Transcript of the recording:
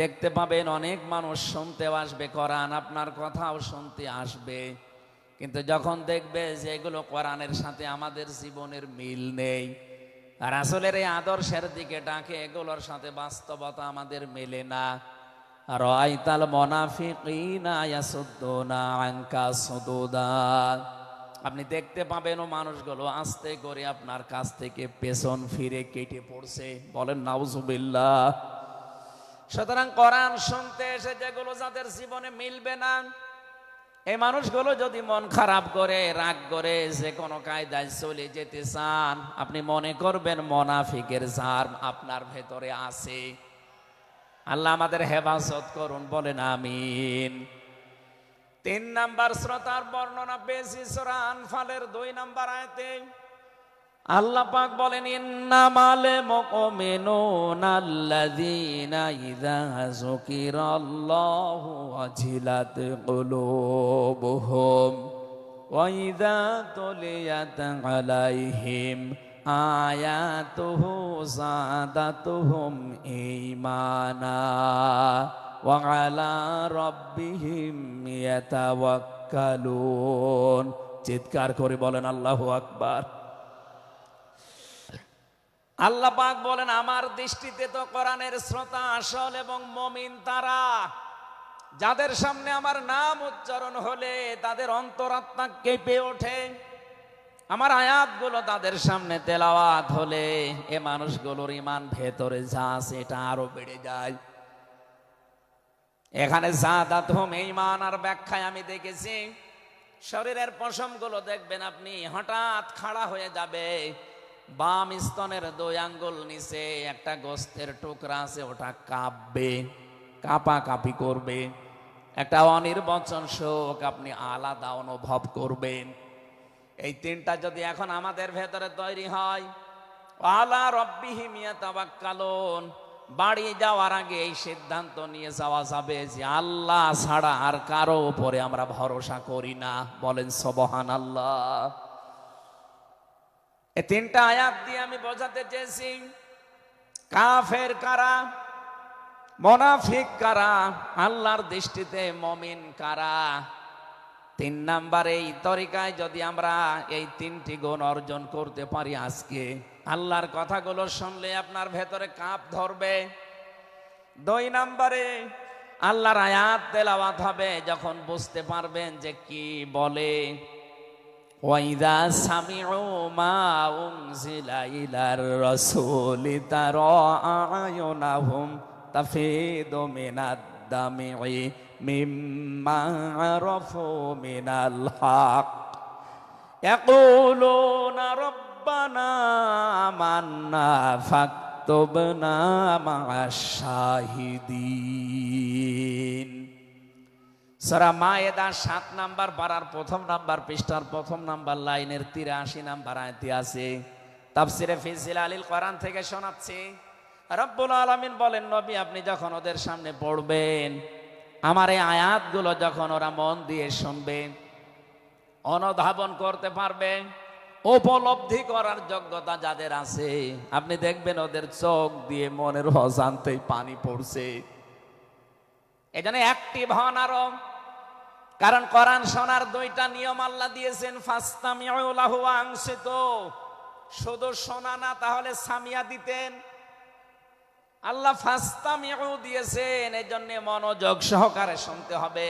দেখতে পাবেন, অনেক মানুষ শুনতেও আসবে, কোরআন আপনার কথাও শুনতে আসবে। কিন্তু যখন দেখবে যে এগুলো কোরআনের সাথে আমাদের জীবনের মিল নেই, আর আসলের এই আদর্শের দিকে ডাকে, এগুলোর সাথে বাস্তবতা আমাদের মেলে না। আর আইতাল সুদুদা। আপনি দেখতে পাবেন ও মানুষগুলো আস্তে করে আপনার কাছ থেকে পেছন ফিরে কেটে পড়ছে। বলেন, নাউজুবিল্লাহ। সুতরাং কোরআন শুনতে এসে যেগুলো যাদের জীবনে মিলবে না এই মানুষগুলো যদি মন খারাপ করে, রাগ করে, যে কোনো কায়দায় চলে যেতে চান, আপনি মনে করবেন মোনাফিকের জার আপনার ভেতরে আছে। আল্লাহ আমাদের হেফাজত করুন, বলেন আমিন। তিন নাম্বার শ্রোতার বর্ণনা পেয়েছি সূরা আনফালের দুই নাম্বার আয়াতে। আল্লাহ পাক বলেন, ইন্নামাল মুমিনুনা আল্লাযীনা ইযা যুকিরাল্লাহু ওয়াজিলাত কুলুবুহুম ওয়া ইযা তুলিয়াত আলাইহিম আয়াতুহু যাদাতুহুম ঈমানা ওয়া আলা রাব্বিহিম ইয়াতাওয়াক্কালুন। চিৎকার করে বলেন, আল্লাহু আকবার। আল্লাহ পাক বলেন, আমার দৃষ্টিতে তো কোরআনের শ্রোতা আসল এবং মমিন তারা। যাদের সামনে আমার নাম উচ্চারণ হলে তাদের অন্তরাত্মা কেঁপে ওঠে। আমার আয়াতগুলো তাদের সামনে তেলাওয়াত হলে এ মানুষগুলোর ইমান ভেতরে যা সেটা আরও বেড়ে যায়। এখানে জাদাত হোম ইমান আর ব্যাখ্যায় আমি দেখেছি। শরীরের পশমগুলো দেখবেন আপনি হঠাৎ খাড়া হয়ে যাবে। বাম স্তনের দুই আঙ্গুল নিচে একটা গোস্তের টুকরা আছে, ওটা কাঁপবে কাঁপা কাঁপি করবে। একটা অনির্বচন শোক আপনি আলাদা অনুভব করবেন। এই তিনটা যদি এখন আমাদের ভেতরে তৈরি হয়, আলা বাড়ি যাওয়ার আগে এই সিদ্ধান্ত নিয়ে যাওয়া যাবে যে আল্লাহ ছাড়া আর কারও উপরে আমরা ভরসা করি না। বলেন সবহান আল্লাহ এই তিনটা আয়াত দিয়ে আমি বোঝাতে চেয়েছি। কাফের কারা? মনাফিক কারা? আল্লাহর দৃষ্টিতে মমিন কারা? তিন নাম্বার এই তরিকায় যদি আমরা এই তিনটি গুণ অর্জন করতে পারি আজকে, আল্লাহর কথাগুলো শুনলে আপনার ভেতরে কাঁপ ধরবে। দুই নাম্বারে আল্লাহর আয়াত তেলাওয়াত হবে, যখন বুঝতে পারবেন যে কি বলে। ওয়াইদা সামিউ মা উনজিলা ইলার রাসূল তারা আয়ুনাহুম তাফিদু মিনাদ দামিই মিম্মা আরাফু মিনাল হক ইয়াকুলুনা রাব্বানা আমান্না ফাকতুবনা মা'আশ শাহিদিন সরা মায়েদা সাত নাম্বার পাড়ার প্রথম নাম্বার পৃষ্ঠার প্রথম নাম্বার লাইনের তিরাশি নাম্বার আয়তি আছে। তাফসিরে ফিজিল আলিল কোরআন থেকে শোনাচ্ছি। রব্বুল আলমিন বলেন, নবী, আপনি যখন ওদের সামনে পড়বেন, আমার এই আয়াতগুলো যখন ওরা মন দিয়ে শুনবে, অনুধাবন করতে পারবে, উপলব্ধি করার যোগ্যতা যাদের আছে, আপনি দেখবেন ওদের চোখ দিয়ে মনের অজান্তেই পানি পড়ছে। এই জন্য অ্যাক্টিভ হন আরও কারণ কোরআন শোনার দুইটা নিয়ম আল্লাহ দিয়েছেন তো শুধু শোনা না, তাহলে সামিয়া দিতেন। আল্লাহ ফাস্তামিউ দিয়েছেন এই জন্য মনোযোগ সহকারে শুনতে হবে।